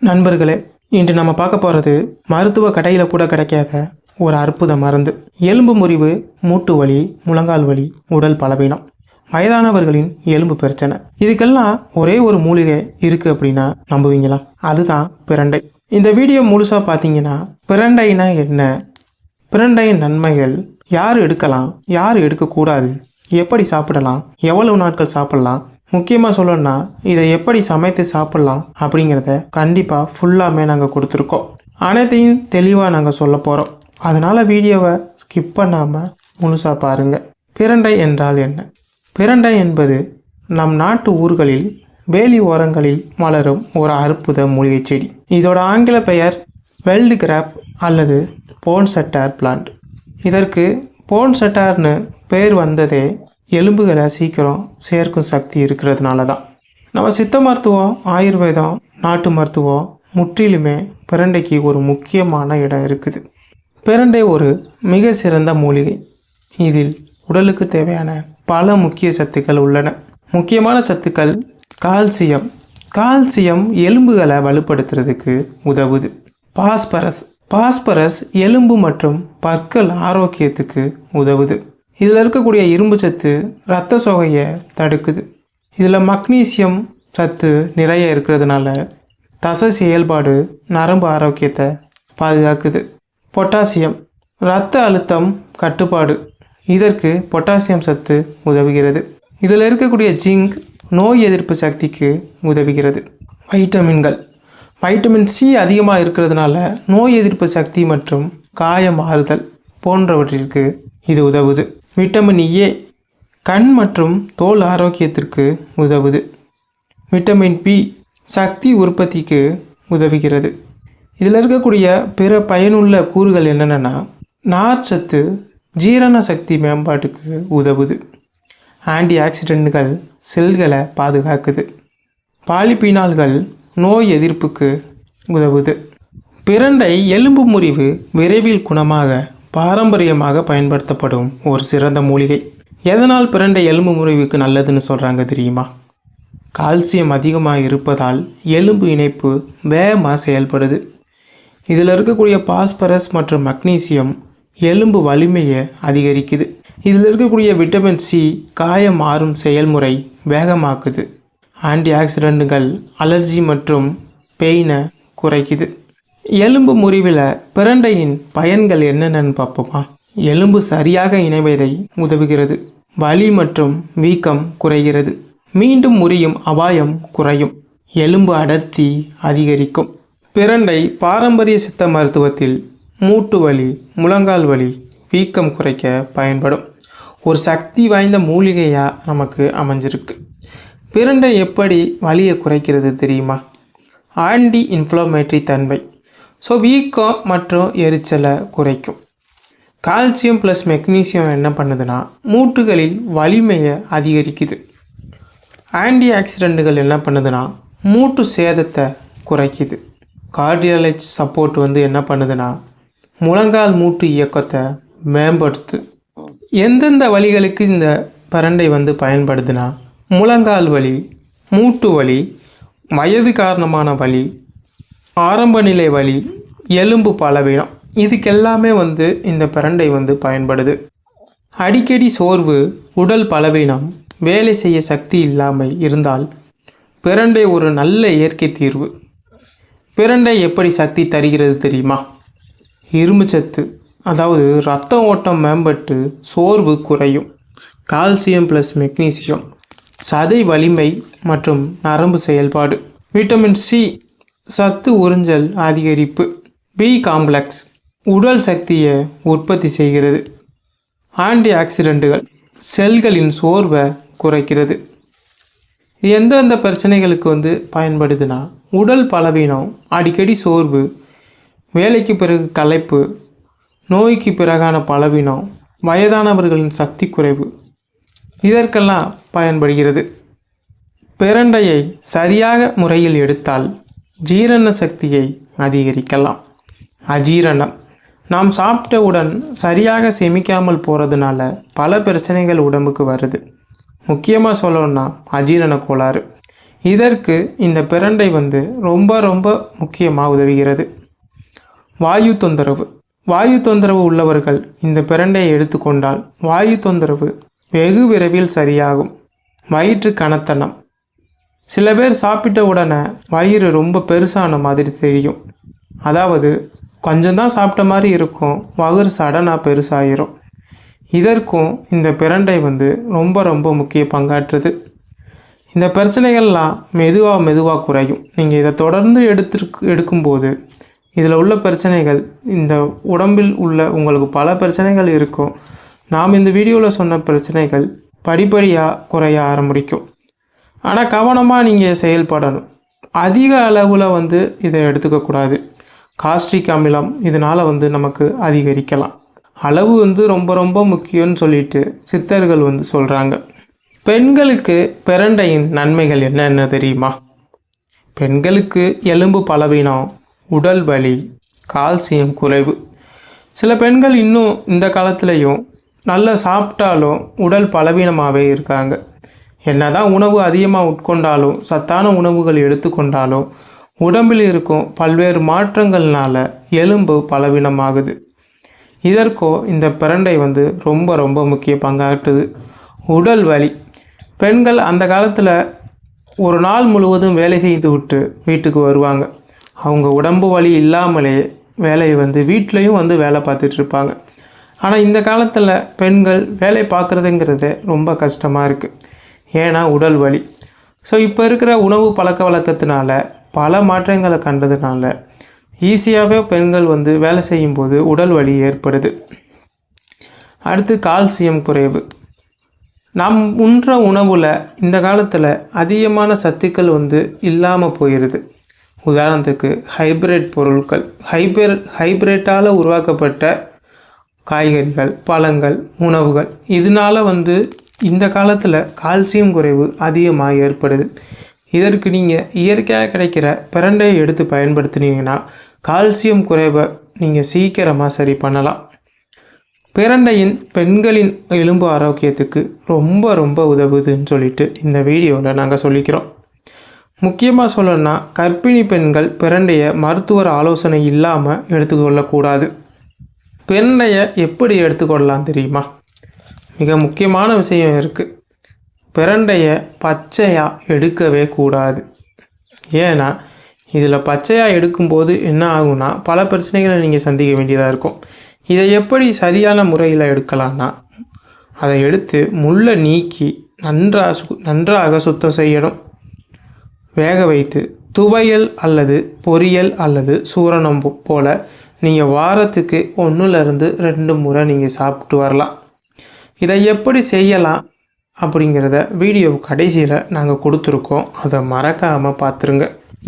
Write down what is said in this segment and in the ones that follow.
நண்பர்களே இன்று நம்ம பார்க்க போகிறது மருத்துவ கடையில் கூட கிடைக்காத ஒரு அற்புத மருந்து. எலும்பு முறிவு மூட்டு வலி முழங்கால் வலி உடல் பலவீனம். வயதானவர்களின் எலும்பு பிரச்சனை. இதுக்கெல்லாம் ஒரே ஒரு மூலிகை இருக்குது அப்படின்னா நம்புவீங்களா? அதுதான் பிரண்டை. இந்த வீடியோ முழுசாக பார்த்தீங்கன்னா பிரண்டைனா என்ன? பிரண்டையின் நன்மைகள் யார் எடுக்கலாம் யார் எடுக்கக்கூடாது எப்படி சாப்பிடலாம் எவ்வளவு நாட்கள் சாப்பிடலாம் முக்கியமாக சொல்லணும்னா இதை எப்படி சமைத்து சாப்பிட்லாம் அப்படிங்கிறத கண்டிப்பாக ஃபுல்லாமே நாங்கள் கொடுத்துருக்கோம். அனைத்தையும் தெளிவாக நாங்கள் சொல்ல போகிறோம் அதனால் வீடியோவை ஸ்கிப் பண்ணாமல் முழுசாக பாருங்கள் பிரண்டை என்றால் என்ன? பிரண்டை என்பது நம் நாட்டு ஊர்களில் வேலி ஓரங்களில் வளரும் ஒரு அற்புத மூலிகை செடி. இதோட ஆங்கில பெயர் வெல்டு கிராப் அல்லது போன் செட்டார் பிளான்ட். இதற்கு போன் செட்டார்னு பேர் வந்ததே எலும்புகளை சீக்கிரம் சேர்க்கும் சக்தி இருக்கிறதுனால தான் நம்ம சித்த மருத்துவம் ஆயுர்வேதம் நாட்டு மருத்துவம் முற்றிலுமே பிரண்டைக்கு ஒரு முக்கியமான இடம் இருக்குது. பிரண்டை ஒரு மிக சிறந்த மூலிகை. இதில் உடலுக்கு தேவையான பல முக்கிய சத்துக்கள் உள்ளன. முக்கியமான சத்துக்கள் கால்சியம். கால்சியம் எலும்புகளை வலுப்படுத்துறதுக்கு உதவுது. பாஸ்பரஸ். பாஸ்பரஸ் எலும்பு மற்றும் பற்கள் ஆரோக்கியத்துக்கு உதவுது. இதில் இருக்கக்கூடிய இரும்பு சத்து இரத்த சோகையை தடுக்குது. இதில் மக்னீசியம் சத்து நிறைய இருக்கிறதுனால தசை செயல்பாடு நரம்பு ஆரோக்கியத்தை பாதுகாக்குது. பொட்டாசியம் இரத்த அழுத்தம் கட்டுப்பாடு இதற்கு பொட்டாசியம் சத்து உதவுகிறது. இதில் இருக்கக்கூடிய ஜிங்க் நோய் எதிர்ப்பு சக்திக்கு உதவுகிறது. வைட்டமின்கள் வைட்டமின் சி அதிகமாக இருக்கிறதுனால நோய் எதிர்ப்பு சக்தி மற்றும் காயம் ஆறுதல் போன்றவற்றிற்கு இது உதவுது. விட்டமின் ஏ கண் மற்றும் தோல் ஆரோக்கியத்திற்கு உதவுது. விட்டமின் பி சக்தி உற்பத்திக்கு உதவுகிறது. இதில் இருக்கக்கூடிய பிற பயனுள்ள கூறுகள் என்னென்னா நார்ச்சத்து ஜீரண சக்தி மேம்பாட்டுக்கு உதவுது. ஆன்டி ஆக்சிடென்ட்கள் செல்களை பாதுகாக்குது. பாலிபீனால்கள் நோய் எதிர்ப்புக்கு உதவுது. பிரண்டை எலும்பு முறிவு விரைவில் குணமாக பாரம்பரியமாக பயன்படுத்தப்படும் ஒரு சிறந்த மூலிகை. எதனால் பிறண்ட எலும்பு முறிவுக்கு நல்லதுன்னு சொல்கிறாங்க தெரியுமா? கால்சியம் அதிகமாக இருப்பதால் எலும்பு இணைப்பு வேகமாக செயல்படுது. இதில் இருக்கக்கூடிய பாஸ்பரஸ் மற்றும் மக்னீசியம் எலும்பு வலிமையை அதிகரிக்குது. இதில் இருக்கக்கூடிய விட்டமின் சி காயம் மாறும் செயல்முறை வேகமாக்குது. ஆன்டி ஆக்சிடெண்ட்டுகள் அலர்ஜி மற்றும் பெயினை குறைக்குது. எலும்பு முறிவில் பிரண்டையின் பயன்கள் என்னென்னு பார்ப்போமா? எலும்பு சரியாக இணைவதை உதவுகிறது. வலி மற்றும் வீக்கம் குறைகிறது. மீண்டும் முறியும் அபாயம் குறையும். எலும்பு அடர்த்தி அதிகரிக்கும். பிரண்டை பாரம்பரிய சித்த மருத்துவத்தில் மூட்டு வலி முழங்கால் வலி வீக்கம் குறைக்க பயன்படும். ஒரு சக்தி வாய்ந்த மூலிகையாக நமக்கு அமைஞ்சிருக்கு. பிரண்டை எப்படி வலியை குறைக்கிறது தெரியுமா? ஆன்டி இன்ஃப்ளமேட்டரி தன்மை. ஸோ வீக்கம் மற்றும் எரிச்சலை குறைக்கும். கால்சியம் ப்ளஸ் மெக்னீசியம் என்ன பண்ணுதுன்னா மூட்டுகளில் வலிமையை அதிகரிக்குது. ஆன்டி ஆக்சிடெண்ட்டுகள் என்ன பண்ணுதுன்னா மூட்டு சேதத்தை குறைக்குது. கார்டியாலஜ் சப்போர்ட் வந்து என்ன பண்ணுதுன்னா முழங்கால் மூட்டு இயக்கத்தை மேம்படுத்து. எந்தெந்த வழிகளுக்கு இந்த பரண்டை வந்து பயன்படுதுன்னா முழங்கால் வலி மூட்டு வலி வயது காரணமான வலி ஆரம்ப நிலை வலி எலும்பு பலவீனம். இதுக்கெல்லாமே வந்து இந்த பிரண்டை வந்து பயன்படுது. அடிக்கடி சோர்வு உடல் பலவீனம் வேலை செய்ய சக்தி இல்லாமல் இருந்தால் பிரண்டை ஒரு நல்ல இயற்கை தீர்வு. பிரண்டை எப்படி சக்தி தருகிறது தெரியுமா? இரும்புச்சத்து அதாவது ரத்த ஓட்டம் மேம்பட்டு சோர்வு குறையும். கால்சியம் ப்ளஸ் மெக்னீசியம் சதை வலிமை மற்றும் நரம்பு செயல்பாடு. விட்டமின் சி சத்து உறிஞ்சல் அதிகரிப்பு. பி காம்ப்ளெக்ஸ் உடல் சக்தியை உற்பத்தி செய்கிறது. ஆன்டி ஆக்சிடெண்ட்டுகள் செல்களின் சோர்வை குறைக்கிறது. எந்தெந்த பிரச்சனைகளுக்கு வந்து பயன்படுதுன்னா உடல் பலவீனம் அடிக்கடி சோர்வு வேலைக்கு பிறகு களைப்பு நோய்க்கு பிறகான பலவீனம் வயதானவர்களின் சக்தி குறைவு இதற்கெல்லாம் பயன்படுகிறது. பிரண்டையை சரியாக முறையில் எடுத்தால் ஜீரண சக்தியை அதிகரிக்கலாம். அஜீரணம். நாம் சாப்பிட்டவுடன் சரியாக செமிக்காமல் போகிறதுனால பல பிரச்சனைகள் உடம்புக்கு வருது. முக்கியமாக சொல்லணும்னா அஜீரண கோளாறு. இதற்கு இந்த பிரண்டை வந்து ரொம்ப ரொம்ப முக்கியமாக உதவுகிறது. வாயு தொந்தரவு. வாயு தொந்தரவு உள்ளவர்கள் இந்த பிரண்டையை எடுத்துக்கொண்டால் வாயு தொந்தரவு வெகு விரைவில் சரியாகும். வயிற்று கனத்தனம். சில பேர் சாப்பிட்ட உடனே வயிறு ரொம்ப பெருசான மாதிரி தெரியும். அதாவது கொஞ்சம்தான் சாப்பிட்ட மாதிரி இருக்கும் வயிறு சடனாக பெருசாகிரும் இதற்கும் இந்த பிரண்டை வந்து ரொம்ப ரொம்ப முக்கிய பங்காற்றுது. இந்த பிரச்சனைகள்லாம் மெதுவாக மெதுவாக குறையும். நீங்கள் இதை தொடர்ந்து எடுத்துருக்கு எடுக்கும்போது இதில் உள்ள பிரச்சனைகள் இந்த உடம்பில் உள்ள உங்களுக்கு பல பிரச்சனைகள் இருக்கும். நாம் இந்த வீடியோவில் சொன்ன பிரச்சனைகள் படிப்படியாக குறைய ஆரம்பிக்கும். ஆனால் கவனமாக நீங்கள் செயல்படணும். அதிக அளவில் வந்து இதை எடுத்துக்கக்கூடாது காஸ்ட்ரிக் அமிலம் இதனால் வந்து நமக்கு அதிகரிக்கலாம். அளவு வந்து ரொம்ப ரொம்ப முக்கியம்னு சொல்லிட்டு சித்தர்கள் வந்து சொல்கிறாங்க பெண்களுக்கு பிரண்டையின் நன்மைகள் என்னென்ன தெரியுமா? பெண்களுக்கு எலும்பு பலவீனம் உடல் வலி கால்சியம் குறைவு. சில பெண்கள் இன்னும் இந்த காலத்துலேயும் நல்லா சாப்பிட்டாலும் உடல் பலவீனமாகவே இருக்காங்க. என்னதான் உணவு அதிகமாக உட்கொண்டாலும் சத்தான உணவுகள் எடுத்துக்கொண்டாலும் உடம்பில் இருக்கும் பல்வேறு மாற்றங்கள்னால எலும்பு பலவீனமாகுது. இதற்கோ இந்த பிரண்டை வந்து ரொம்ப ரொம்ப முக்கிய பங்காற்றுது. உடல் வலி. பெண்கள் அந்த காலத்தில் ஒரு நாள் முழுவதும் வேலை செய்து விட்டு வீட்டுக்கு வருவாங்க. அவங்க உடம்பு வலி இல்லாமலே வேலையை வந்து வீட்லேயும் வந்து வேலை பார்த்துட்டு இருப்பாங்க. ஆனால் இந்த காலத்தில் பெண்கள் வேலை பார்க்குறதுங்கிறது ரொம்ப கஷ்டமாக இருக்குது ஏன்னா உடல் வலி. ஸோ இப்போ இருக்கிற உணவு பழக்க வழக்கத்தினால பல மாற்றங்களை கண்டதுனால ஈஸியாகவே பெண்கள் வந்து வேலை செய்யும்போது உடல் வலி ஏற்படுது. அடுத்து கால்சியம் குறைவு. நாம் உண்ற உணவில் இந்த காலத்தில் அதிகமான சத்துக்கள் வந்து இல்லாமல் போயிடுது உதாரணத்துக்கு ஹைப்ரிட் பொருட்கள். ஹைபிரிட் ஹைப்ரிட்டால் உருவாக்கப்பட்ட காய்கறிகள் பழங்கள் உணவுகள். இதனால் வந்து இந்த காலத்தில் கால்சியம் குறைவு அதிகமாக ஏற்படுது. இதற்கு நீங்கள் இயற்கையாக கிடைக்கிற பிரண்டையை எடுத்து பயன்படுத்தினீங்கன்னா கால்சியம் குறைவை நீங்கள் சீக்கிரமாக சரி பண்ணலாம். பிரண்டையின் பெண்களின் எலும்பு ஆரோக்கியத்துக்கு ரொம்ப ரொம்ப உதவுதுன்னு சொல்லிட்டு இந்த வீடியோவில் நாங்கள் சொல்லிக்கிறோம். முக்கியமாக சொல்லணும்னா கர்ப்பிணி பெண்கள் பிரண்டையை மருத்துவர் ஆலோசனை இல்லாமல் எடுத்துக்கொள்ளக்கூடாது. பிரண்டையை எப்படி எடுத்துக்கொள்ளலாம் தெரியுமா? மிக முக்கியமான விஷயம் இருக்குது பிரண்டையை பச்சையாக எடுக்கவே கூடாது. ஏன்னா இதில் பச்சையாக எடுக்கும்போது என்ன ஆகும்னா பல பிரச்சனைகளை நீங்கள் சந்திக்க வேண்டியதாக இருக்கும். இதை எப்படி சரியான முறையில் எடுக்கலாம்னா அதை எடுத்து முள்ளை நீக்கி நன்றாக சு நன்றாக சுத்தம் செய்யணும். வேக வைத்து துவையல் அல்லது பொரியல் அல்லது சூரணம் போல் நீங்கள் வாரத்துக்கு ஒன்றுலேருந்து ரெண்டு முறை நீங்கள் சாப்பிட்டு வரலாம். இதை எப்படி செய்யலாம் அப்படிங்கிறத வீடியோ கடைசியில் நாங்கள் கொடுத்துருக்கோம். அதை மறக்காமல் பார்த்துருங்க.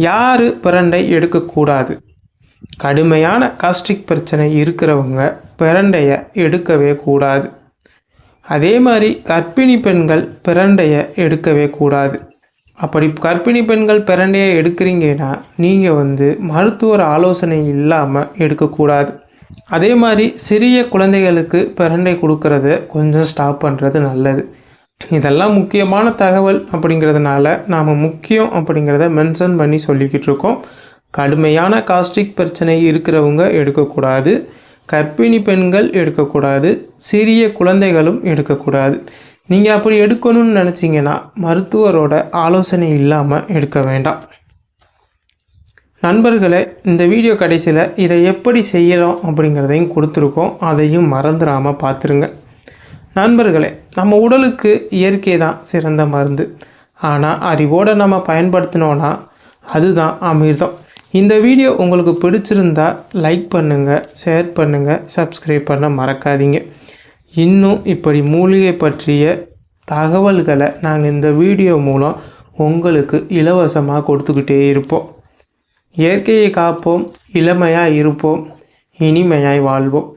யார் பிரண்டை எடுக்கக்கூடாது? கடுமையான காஸ்ட்ரிக் பிரச்சனை இருக்கிறவங்க பிரண்டையை எடுக்கவே கூடாது. அதே மாதிரி கர்ப்பிணி பெண்கள் பிரண்டையை எடுக்கவே கூடாது. அப்படி கர்ப்பிணி பெண்கள் பிரண்டையை எடுக்கிறீங்கன்னா நீங்கள் வந்து மருத்துவர் ஆலோசனை இல்லாமல் எடுக்கக்கூடாது. அதே மாதிரி சிறிய குழந்தைகளுக்கு பிரண்டை கொடுக்கறத கொஞ்சம் ஸ்டாப் பண்ணுறது நல்லது. இதெல்லாம் முக்கியமான தகவல் அப்படிங்கிறதுனால நாம் முக்கியம் அப்படிங்கிறத மென்ஷன் பண்ணி சொல்லிக்கிட்டு இருக்கோம். கடுமையான காஸ்டிக் பிரச்சனை இருக்கிறவங்க எடுக்கக்கூடாது. கர்ப்பிணி பெண்கள் எடுக்கக்கூடாது. சிறிய குழந்தைகளும் எடுக்கக்கூடாது. நீங்கள் அப்படி எடுக்கணும்னு நினச்சிங்கன்னா மருத்துவரோட ஆலோசனை இல்லாமல் எடுக்க வேண்டாம். நண்பர்களே இந்த வீடியோ கடைசியில் இதை எப்படி செய்யலாம் அப்படிங்கிறதையும் கொடுத்துருக்கோம். அதையும் மறந்துடாமல் பார்த்துருங்க. நண்பர்களே நம்ம உடலுக்கு இயற்கை தான் சிறந்த மருந்து. ஆனால் அறிவோடு நம்ம பயன்படுத்தினோன்னா அதுதான் அமிர்தம். இந்த வீடியோ உங்களுக்கு பிடிச்சிருந்தா லைக் பண்ணுங்கள் ஷேர் பண்ணுங்கள் சப்ஸ்கிரைப் பண்ண மறக்காதீங்க. இன்னும் இப்படி மூலிகை பற்றிய தகவல்களை நாங்கள் இந்த வீடியோ மூலம் உங்களுக்கு இலவசமாக கொடுத்துக்கிட்டே இருப்போம். இயற்கையை காப்போம் இளமையாக இருப்போம் இனிமையாய் வாழ்வோம்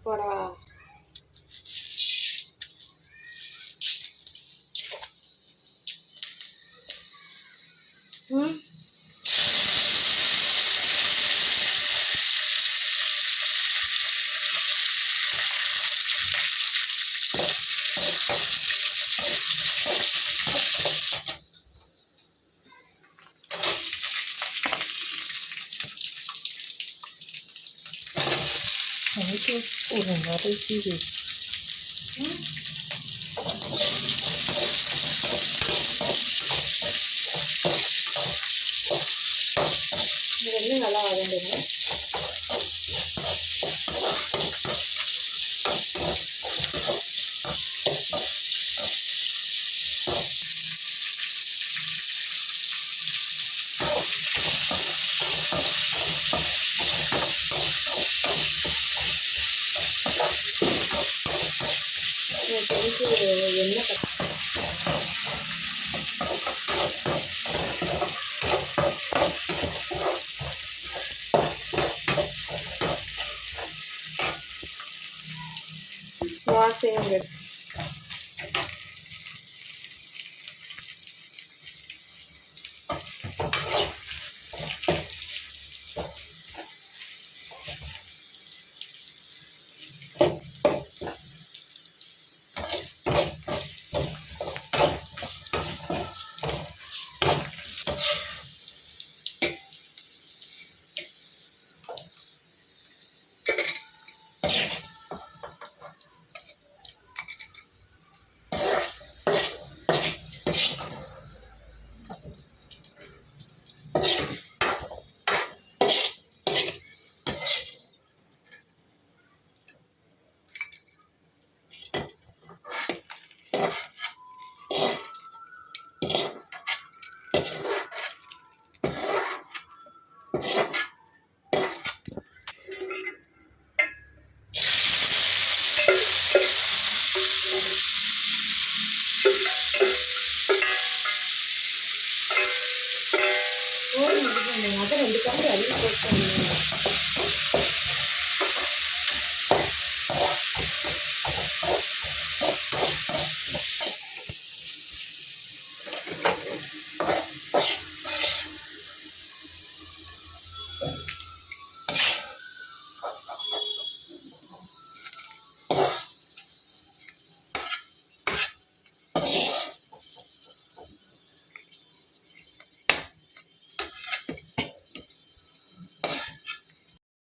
போடா ம் ஒரு வரைக்குது இது you